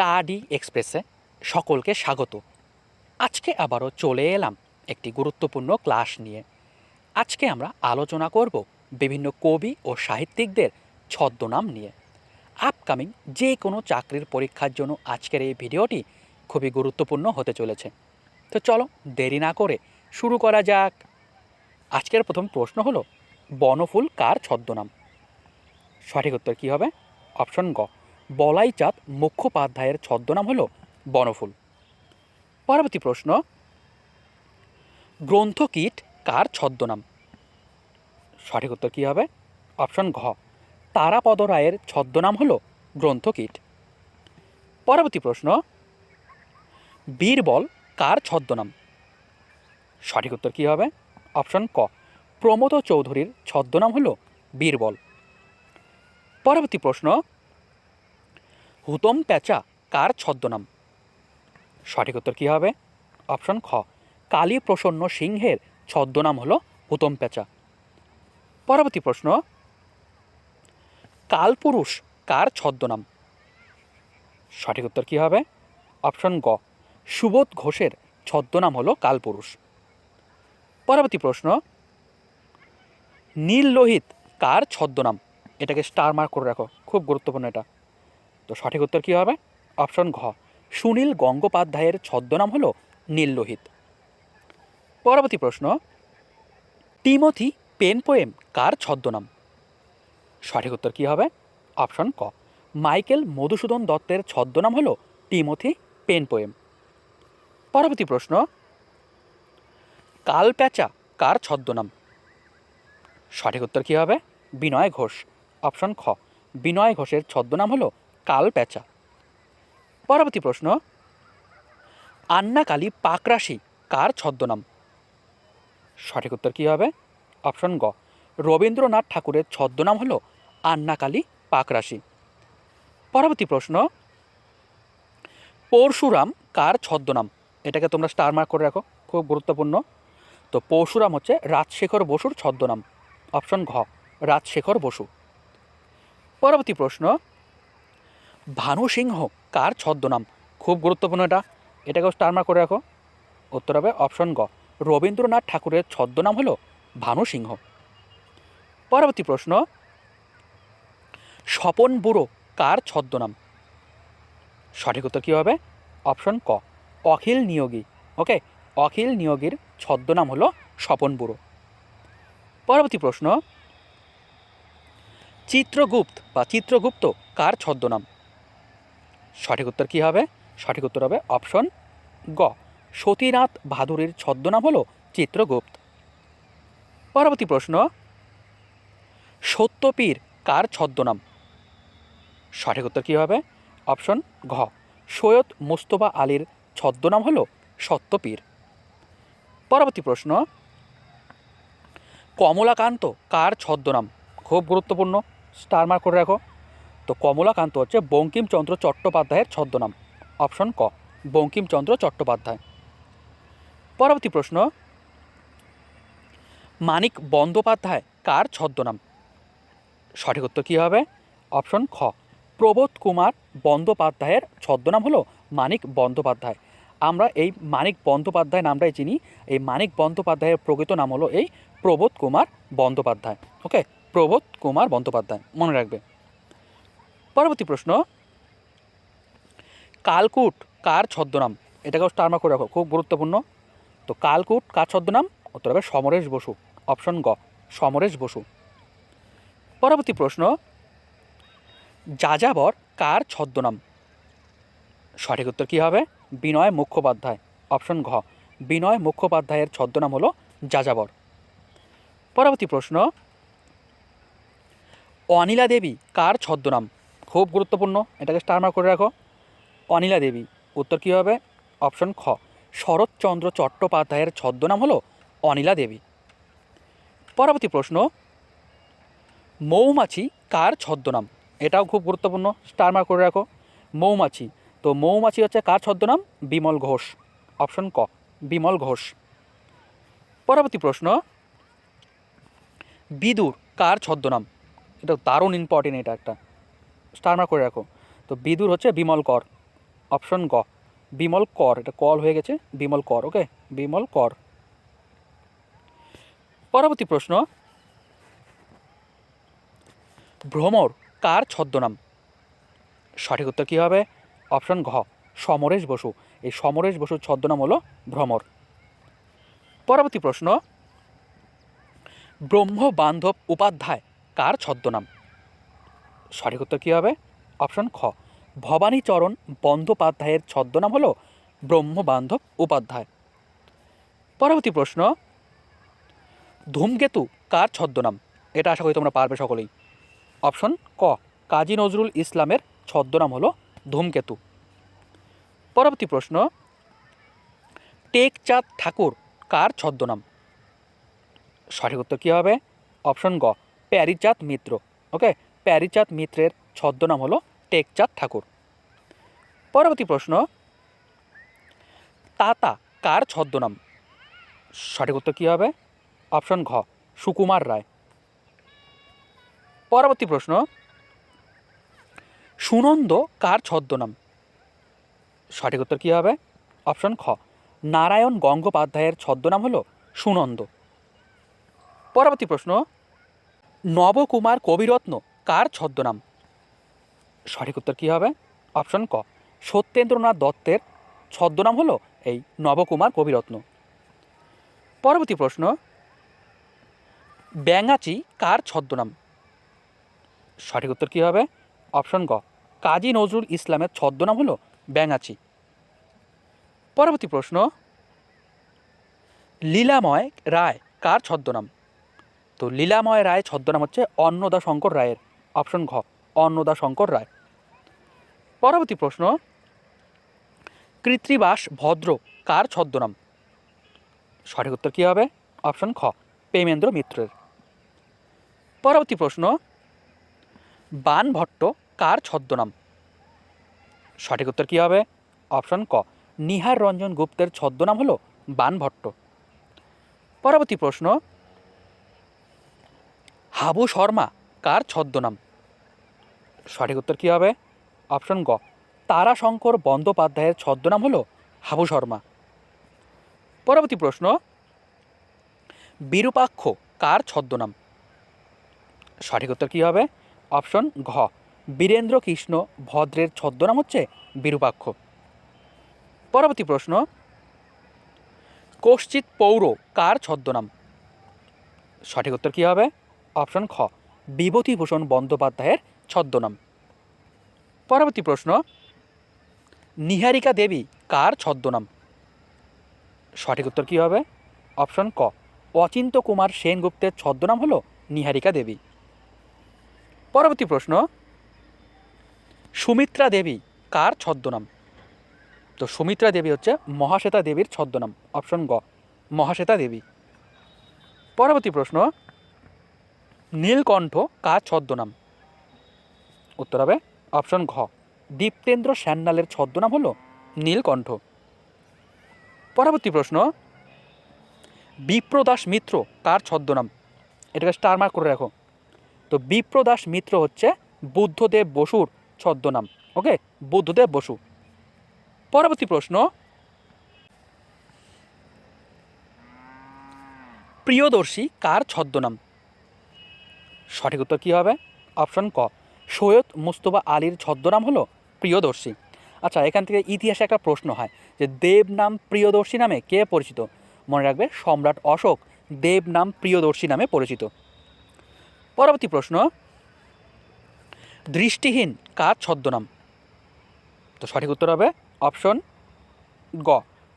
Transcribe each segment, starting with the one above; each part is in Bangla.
স্টাডি এক্সপ্রেসে সকলকে স্বাগত। আজকে আবারও চলে এলাম একটি গুরুত্বপূর্ণ ক্লাস নিয়ে। আজকে আমরা আলোচনা করব বিভিন্ন কবি ও সাহিত্যিকদের ছদ্মনাম নিয়ে। আপকামিং যে কোনো চাকরির পরীক্ষার জন্য আজকের এই ভিডিওটি খুবই গুরুত্বপূর্ণ হতে চলেছে। তো চলো দেরি না করে শুরু করা যাক। আজকের প্রথম প্রশ্ন হলো, বনফুল কার ছদ্মনাম? সঠিক উত্তর কী হবে? অপশন গ। বলাই চাঁদ মুখোপাধ্যায়ের ছদ্মনাম হল বনফুল। পরবর্তী প্রশ্ন, গ্রন্থকীট কার ছদ্মনাম? সঠিক উত্তর কী হবে? অপশন ঘ, তারাপদ রায়ের ছদ্মনাম হলো গ্রন্থকীট। পরবর্তী প্রশ্ন, বীরবল কার ছদ্মনাম? সঠিক উত্তর কী হবে? অপশন ক, প্রমোদ চৌধুরীর ছদ্মনাম হল বীরবল। পরবর্তী প্রশ্ন হুতম প্যাচা, কার ছদ্মনাম? সঠিক উত্তর কী হবে? অপশন খ। কালী প্রসন্ন সিংহের ছদ্মনাম হলো হুতম প্যাচা। পরবর্তী প্রশ্ন। কালপুরুষ, কার ছদ্মনাম? সঠিক উত্তর কী হবে? অপশন গ। সুবোধ ঘোষের ছদ্মনাম হলো কালপুরুষ। পরবর্তী প্রশ্ন। নীল লোহিত, কার ছদ্মনাম? এটাকে স্টার মার্ক করে রাখো। খুব গুরুত্বপূর্ণ এটা। তো সঠিক উত্তর কী হবে? অপশন ঘ। সুনীল গঙ্গোপাধ্যায়ের ছদ্মনাম হলো নীল লোহিত পরবর্তী প্রশ্ন, টিমথি পেন পোয়েম কার ছদ্মনাম? সঠিক উত্তর কী হবে? অপশন ক। মাইকেল মধুসূদন দত্তের ছদ্মনাম হলো টিমথি পেন পোয়েম। পরবর্তী প্রশ্ন, কালপ্যাচা কার ছদ্মনাম? সঠিক উত্তর কী হবে? বিনয় ঘোষ। অপশন খ। বিনয় ঘোষের ছদ্মনাম হলো কালপ্যাচা পরবর্তী প্রশ্ন, আন্নাকালী পাকরাশি কার ছদ্মনাম? সঠিক উত্তর কী হবে? অপশন গ, রবীন্দ্রনাথ ঠাকুরের ছদ্মনাম হলো আন্নাকালী পাকরাশি। পরবর্তী প্রশ্ন, পরশুরাম কার ছদ্মনাম? এটাকে তোমরা স্টার মার্ক করে রাখো, খুব গুরুত্বপূর্ণ। তো পরশুরাম হচ্ছে রাজশেখর বসুর ছদ্মনাম। অপশন ঘ, রাজশেখর বসু। পরবর্তী প্রশ্ন ভানু সিংহ, কার ছদ্মনাম? খুব গুরুত্বপূর্ণ এটা। এটাকেও স্টার মার্ক করে রাখো। উত্তর হবে অপশন গ। রবীন্দ্রনাথ ঠাকুরের ছদ্মনাম হলো ভানু সিংহ। পরবর্তী প্রশ্ন, স্বপন বুড়ো, কার ছদ্মনাম? সঠিক উত্তর কী হবে? অপশন ক, অখিল নিয়োগী। ওকে, অখিল নিয়োগীর ছদ্মনাম হলো স্বপন বুড়ো। পরবর্তী প্রশ্ন, চিত্রগুপ্ত বা চিত্রগুপ্ত, কার ছদ্মনাম? সঠিক উত্তর কী হবে? সঠিক উত্তর হবে অপশন গ। সতীনাথ ভাদুরীর ছদ্মনাম হলো চিত্রগুপ্ত। পরবর্তী প্রশ্ন, সত্যপীর কার ছদ্মনাম? সঠিক উত্তর কী হবে? অপশন ঘ। সৈয়দ মুস্তফা আলীর ছদ্মনাম হলো সত্যপীর। পরবর্তী প্রশ্ন, কমলাকান্ত কার ছদ্মনাম? খুব গুরুত্বপূর্ণ। স্টার মার্ক করে রাখো। তো কমলাকান্ত হচ্ছে বঙ্কিমচন্দ্র চট্টোপাধ্যায়ের ছদ্মনাম। অপশন ক, বঙ্কিমচন্দ্র চট্টোপাধ্যায়। পরবর্তী প্রশ্ন, মানিক বন্দ্যোপাধ্যায় কার ছদ্মনাম? সঠিক উত্তর কী হবে? অপশন খ, প্রবোধ কুমার বন্দ্যোপাধ্যায়ের ছদ্মনাম হলো মানিক বন্দ্যোপাধ্যায়। আমরা এই মানিক বন্দ্যোপাধ্যায় নামটাই চিনি, এই মানিক বন্দ্যোপাধ্যায়ের প্রকৃত নাম হলো এই প্রবোধ কুমার বন্দ্যোপাধ্যায়। ওকে প্রবোধ কুমার বন্দ্যোপাধ্যায়, মনে রাখবে। পরবর্তী প্রশ্ন, কালকুট কার ছদ্মনাম? এটাকেও স্টার মার্ক করে রাখো, খুব গুরুত্বপূর্ণ। তো কালকুট কার ছদ্মনাম? উত্তর হবে সমরেশ বসু অপশন গ, সমরেশ বসু। পরবর্তী প্রশ্ন, যাযাবর কার ছদ্মনাম? সঠিক উত্তর কী হবে? বিনয় মুখোপাধ্যায় অপশন ঘ, বিনয় মুখোপাধ্যায়ের ছদ্মনাম হলো যাযাবর। পরবর্তী প্রশ্ন অনিলা দেবী কার ছদ্মনাম? খুব গুরুত্বপূর্ণ। এটাকে স্টার মার্ক করে রাখো। অনিলা দেবী, উত্তর কী হবে? অপশন খ। শরৎচন্দ্র চট্টোপাধ্যায়ের ছদ্মনাম হলো অনিলা দেবী। পরবর্তী প্রশ্ন, মৌমাছি কার ছদ্মনাম? এটাও খুব গুরুত্বপূর্ণ স্টার মার্ক করে রাখো। মৌমাছি, তো মৌমাছি হচ্ছে কার ছদ্মনাম? বিমল ঘোষ। অপশন ক, বিমল ঘোষ। পরবর্তী প্রশ্ন, বিদুর কার ছদ্মনাম? এটা দারুণ ইম্পর্টেন্ট এটা একটা। স্টার মার্ক করে রাখো। তো বিদুর হচ্ছে বিমল কর। অপশন গ। বিমল কর, এটা কল হয়ে গেছে, বিমল কর ওকে বিমল কর। পরবর্তী প্রশ্ন। ভ্রমর কার ছদ্মনাম? সঠিক উত্তর কী হবে? অপশন ঘ, সমরেশ বসু। এই সমরেশ বসুর ছদ্মনাম হলো ভ্রমর। পরবর্তী প্রশ্ন। ব্রহ্ম বান্ধব উপাধ্যায় কার ছদ্মনাম? সঠিক উত্তর কী হবে? অপশন খ। ভবানীচরণ বন্দ্যোপাধ্যায়ের ছদ্মনাম হল ব্রহ্মবান্ধব উপাধ্যায়। পরবর্তী প্রশ্ন। ধূমকেতু কার ছদ্মনাম? এটা আশা করি তোমরা পারবে সকলেই। অপশন ক। কাজী নজরুল ইসলামের ছদ্মনাম হলো ধূমকেতু। পরবর্তী প্রশ্ন। টেকচাঁদ ঠাকুর কার ছদ্মনাম? সঠিক উত্তর কী হবে? অপশন গ। প্যারিচাঁদ মিত্র। ওকে? প্যারিচাঁদ মিত্রের ছদ্মনাম হলো টেকচাঁদ ঠাকুর। পরবর্তী প্রশ্ন, তাতা কার ছদ্মনাম? সঠিক উত্তর কী হবে? অপশন ঘ, সুকুমার রায়। পরবর্তী প্রশ্ন, সুনন্দ কার ছদ্মনাম? সঠিক উত্তর কী হবে? অপশন খ, নারায়ণ গঙ্গোপাধ্যায়ের ছদ্মনাম হলো সুনন্দ। পরবর্তী প্রশ্ন, নবকুমার কবিরত্ন কার ছদ্মনাম? সঠিক উত্তর কী হবে? অপশন ক। সত্যেন্দ্রনাথ দত্তের ছদ্মনাম হলো এই নবকুমার কবিরত্ন। পরবর্তী প্রশ্ন, ব্যাঙাচি কার ছদ্মনাম? সঠিক উত্তর কী হবে? অপশন গ। কাজী নজরুল ইসলামের ছদ্মনাম হলো ব্যাঙাচি। পরবর্তী প্রশ্ন, লীলাময় রায় কার ছদ্মনাম? তো লীলাময় রায় ছদ্মনাম হচ্ছে অন্নদা শঙ্কর রায়ের। অপশন ঘ, অন্নদা শঙ্কর রায়। পরবর্তী প্রশ্ন, কৃত্রিবাস ভদ্র কার ছদ্মনাম? সঠিক উত্তর কী হবে? অপশন খ, প্রেমেন্দ্র মিত্রের। পরবর্তী প্রশ্ন, বানভট্ট কার ছদ্মনাম? সঠিক উত্তর কী হবে? অপশন ক, নিহার রঞ্জন গুপ্তের ছদ্মনাম হলো বানভট্ট। পরবর্তী প্রশ্ন, হাবু শর্মা কার ছদ্মনাম? সঠিক উত্তর কী হবে? অপশন গ। তারাশঙ্কর বন্দ্যোপাধ্যায়ের ছদ্মনাম হলো হাবু শর্মা। পরবর্তী প্রশ্ন। বিরূপাক্ষ কার ছদ্মনাম? সঠিক উত্তর কী হবে? অপশন ঘ। বীরেন্দ্র কৃষ্ণ ভদ্রের ছদ্মনাম হচ্ছে বিরূপাক্ষ। পরবর্তী প্রশ্ন। কশ্চিৎ পৌর কার ছদ্মনাম? সঠিক উত্তর কী হবে? অপশন খ। বিভূতিভূষণ বন্দ্যোপাধ্যায়ের ছদ্মনাম। পরবর্তী প্রশ্ন, নিহারিকা দেবী কার ছদ্মনাম? সঠিক উত্তর কী হবে? অপশন ক, অচিন্ত কুমার সেনগুপ্তের ছদ্মনাম হলো নিহারিকা দেবী। পরবর্তী প্রশ্ন, সুমিত্রা দেবী কার ছদ্মনাম? তো সুমিত্রা দেবী হচ্ছে মহাশ্বেতা দেবীর ছদ্মনাম, অপশন গ, মহাশ্বেতা দেবী। পরবর্তী প্রশ্ন নীলকণ্ঠ কার ছদ্মনাম। উত্তর হবে অপশন ঘ। দীপ্তেন্দ্র স্যান্নালের ছদ্মনাম হলো নীলকণ্ঠ। পরবর্তী প্রশ্ন, বিপ্রদাস মিত্র কার ছদ্মনাম? এটাকে স্টার মার্ক করে রাখো। তো বিপ্রদাস মিত্র হচ্ছে বুদ্ধদেব বসুর ছদ্মনাম ওকে বুদ্ধদেব বসু। পরবর্তী প্রশ্ন, প্রিয়দর্শী কার ছদ্মনাম? সঠিক উত্তর কী হবে? অপশন ক। সৈয়দ মুস্তফা আলীর ছদ্মনাম হলো প্রিয়দর্শী। আচ্ছা এখান থেকে ইতিহাসে একটা প্রশ্ন হয় যে দেব নাম প্রিয়দর্শী নামে কে পরিচিত? মনে রাখবে সম্রাট অশোক দেব নাম প্রিয়দর্শী নামে পরিচিত। পরবর্তী প্রশ্ন, দৃষ্টিহীন কার ছদ্মনাম? তো সঠিক উত্তর হবে অপশন গ,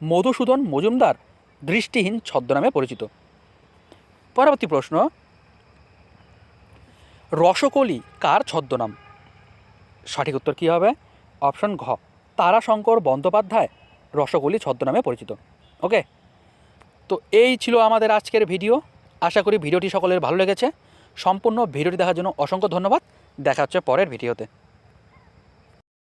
মধুসূদন মজুমদার দৃষ্টিহীন ছদ্মনামে পরিচিত। পরবর্তী প্রশ্ন রসকলি, কার ছদ্মনাম? সঠিক উত্তর কী হবে? অপশন ঘ। তারাশঙ্কর বন্দ্যোপাধ্যায় রসকলি ছদ্মনামে পরিচিত। ওকে? তো এই ছিল আমাদের আজকের ভিডিও। আশা করি ভিডিওটি সকলের ভালো লেগেছে। সম্পূর্ণ ভিডিওটি দেখার জন্য অসংখ্য ধন্যবাদ। দেখা হচ্ছে পরের ভিডিওতে।